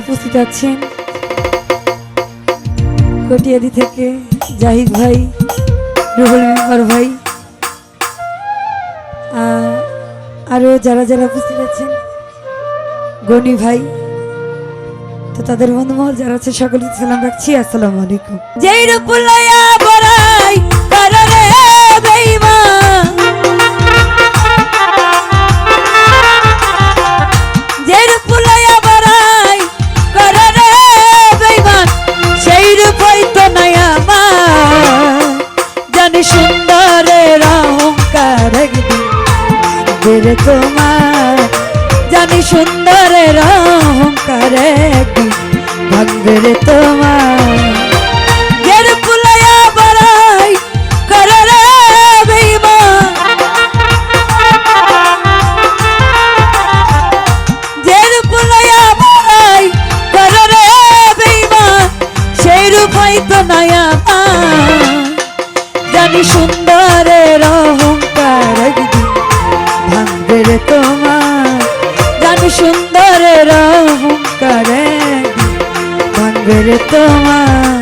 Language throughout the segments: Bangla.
উপস্থিত আছেন কটিয়াদি থেকে জাহিদ ভাই, রুহুল মেম্বার ভাই আরও যারা যারা উপস্থিত আছেন, গনি ভাই, তো তাদের বন্ধুমহল যারা আছে সকলকে সালাম রাখছি, আসসালামু আলাইকুম। যেই রূপুলাইয়া বড়াই বেড়ে তোমার। জানি সুন্দরের অহংকার একদিন ভাঙবে রে তোমার। তোমার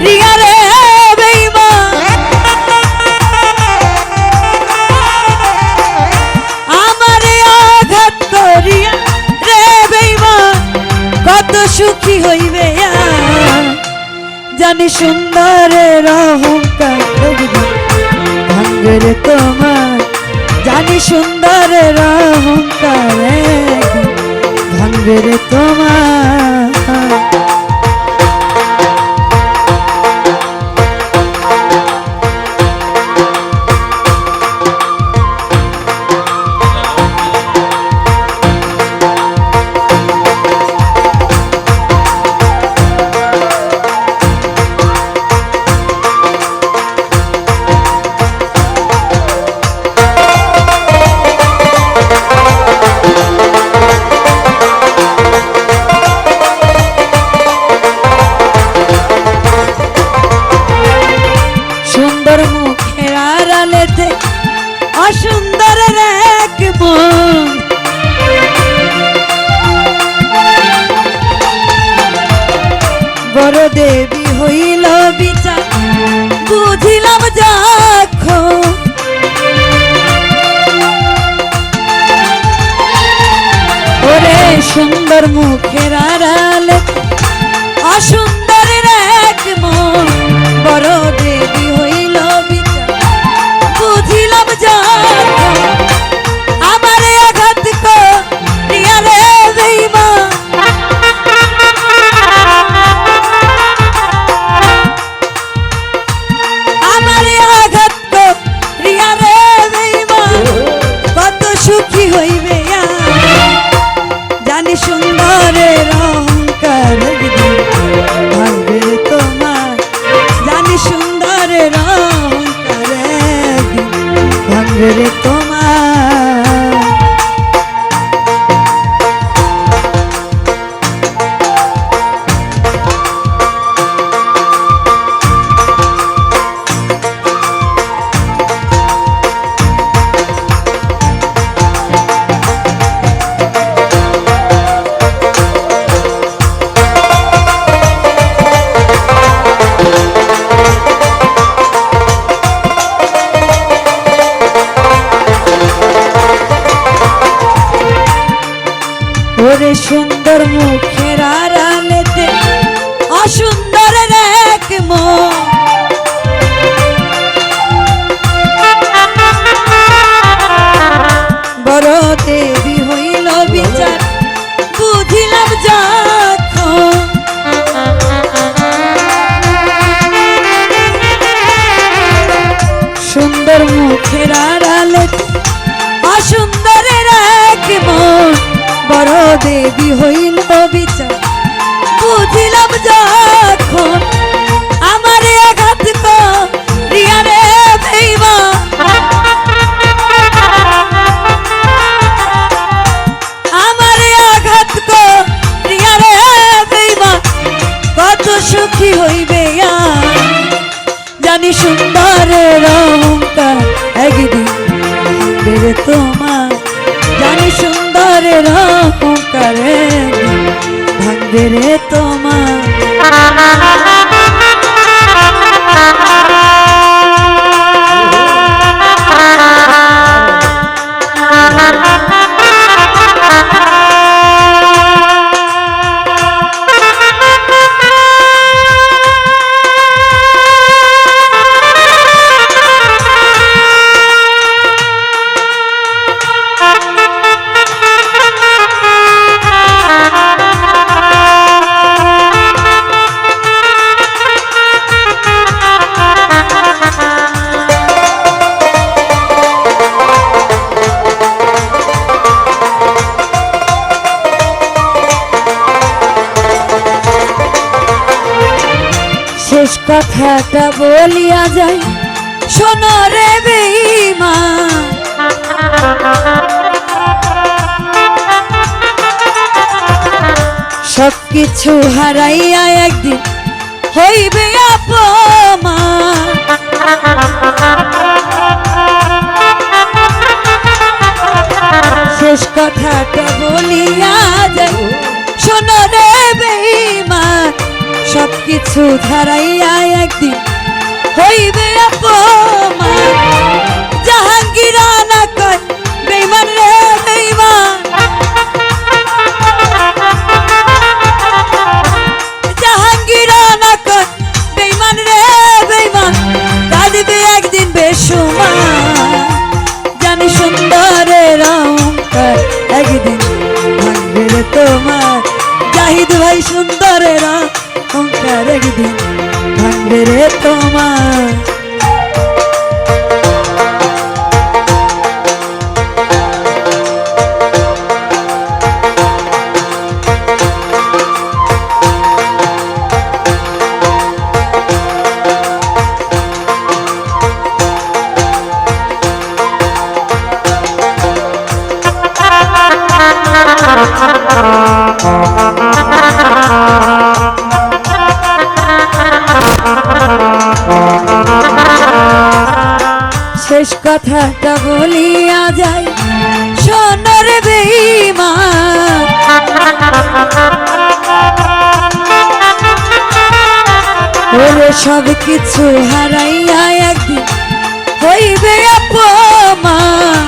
করিয়া রে বেঈমান। আমার রে কত সুখী হইবে। জানি সুন্দরের অহংকার তোমার। জানি সুন্দরের অহংকার একদিন ভাঙবে রে তোমার। অসুন্দর এক মন বড় দেবী হইল বিচার, বুঝিলাম যখন। ওরে সুন্দর মুখের আড়ালে অসুন্দরের এক মন বড় দেবী হইল ভাঙবে তোমার দেবী হইল বিচার ভাঙবে রে তোমার। কথাটা বলিয়া যাই, শোনো রে বেইমা সব কিছু হারাইয়া একদিন হইবে আপমান শেষ কথাটা বলিয়া যাই, শোনো রে কিছু ধারাইয়া একদিন হইবে অপমান। জাহাঙ্গীর না কয় বেইমান রে বেইমান জাহাঙ্গীর না কয় বেইমান রে বেইমান কাঁদবে একদিন বেসুমান। একদিন রে তোমার। কথাটা বলিয়া যাই, সোনার বেইমা। ওরে সব কিছু হারাইয়া একদিন হইবে অপমান।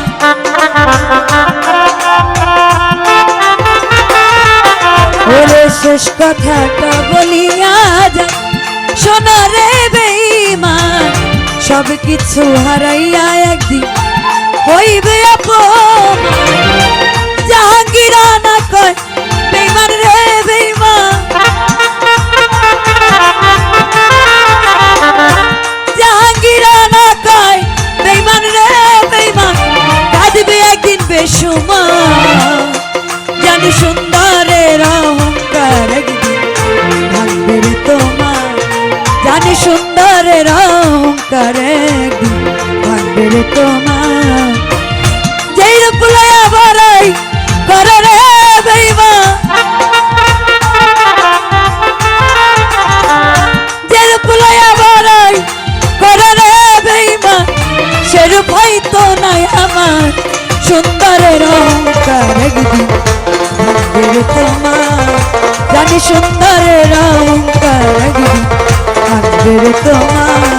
ওরে শেষ কথাটা বলিয়া যায় সোনারে বেইমান সব কিছু হারাইয়া একদিন হইবে অপমান জাহাঙ্গীর না কয়, বেইমান রে বেইমান। জাহাঙ্গীর না কয়, বেইমান রে বেইমান। কাঁদবে একদিন বেসুমান জানি সুন্দরের অহংকার একদিন ভাঙবে তোমার। জানি সুন্দরের অহংকার ভাঙবে তোমার। যেই রূপ বড়াই করে রে বেইমা। হয়তো নাই আমার। সুন্দরের অহংকার তোমার। জানি সুন্দরের অহংকার একদিন তোমার